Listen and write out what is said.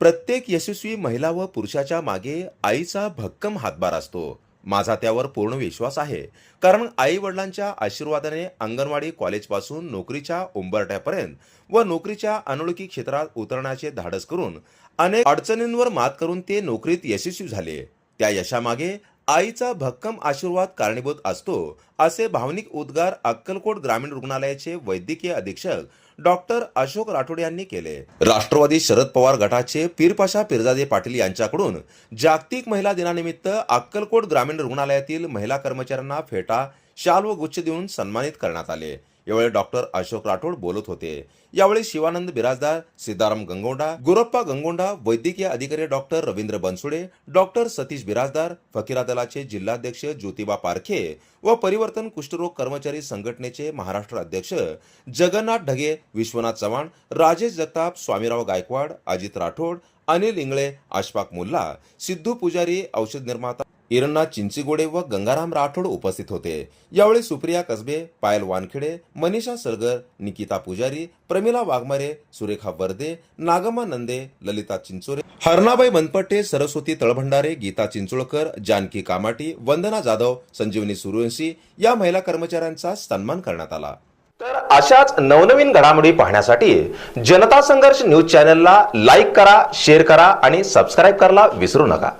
प्रत्येक यशस्वी महिला व पुरुषाच्या मागे आईचा भक्कम हातभार असतो. माझा त्यावर पूर्ण विश्वास आहे. कारण आई वडिलांच्या आशीर्वादाने अंगणवाडी कॉलेजपासून नोकरीच्या उंबरट्यापर्यंत व नोकरीच्या अनोळखी क्षेत्रात उतरण्याचे धाडस करून अनेक अडचणींवर मात करून ते नोकरीत यशस्वी झाले. त्या यशामागे आईचा भक्कम आशीर्वाद कारणीभूत असतो असे भावनिक उद्गार अक्कलकोट ग्रामीण रुग्णालयाचे वैद्यकीय अधीक्षक डॉक्टर अशोक राठोड यांनी केले. राष्ट्रवादी शरद पवार गटाचे पीरपाशा पिरजादे पाटील यांच्याकडून जागतिक महिला दिनानिमित्त अक्कलकोट ग्रामीण रुग्णालयातील महिला कर्मचाऱ्यांना फेटा शाल व गुच्छ देऊन सन्मानित करण्यात आले. यावेळी डॉक्टर अशोक राठोड बोलत होते. यावेळी शिवानंद बिराजदार सिद्धाराम गंगोंडा गुरप्पा गंगोंडा वैद्यकीय अधिकारी डॉक्टर रवींद्र बनसुडे डॉक्टर सतीश बिराजदार फकीरा दलाचे जिल्हाध्यक्ष ज्योतिबा पारखे व परिवर्तन कुष्ठरोग कर्मचारी संघटनेचे महाराष्ट्र अध्यक्ष जगन्नाथ ढगे विश्वनाथ चव्हाण राजेश जगताप स्वामीराव गायकवाड अजित राठोड अनिल इंगळे अशफाक मुल्ला सिद्धू पुजारी औषध निर्माता हिरण्णा चिंचीगोडे व गंगाराम राठोड उपस्थित होते. यावेळी सुप्रिया कसबे पायल वानखेडे मनीषा सरगर निकिता पुजारी प्रमिला वाघमारे सुरेखा वर्दे नागमा नंदे ललिता चिंचोरे हरणाबाई मनपट्टे सरस्वती तळभंडारे गीता चिंचोळकर जानकी कामाटी वंदना जाधव संजीवनी सूर्यवंशी या महिला कर्मचाऱ्यांचा सन्मान करण्यात आला. तर अशाच नवनवीन घडामोडी पाहण्यासाठी जनता संघर्ष न्यूज चॅनलला लाईक करा शेअर करा आणि सबस्क्राईब करायला विसरू नका.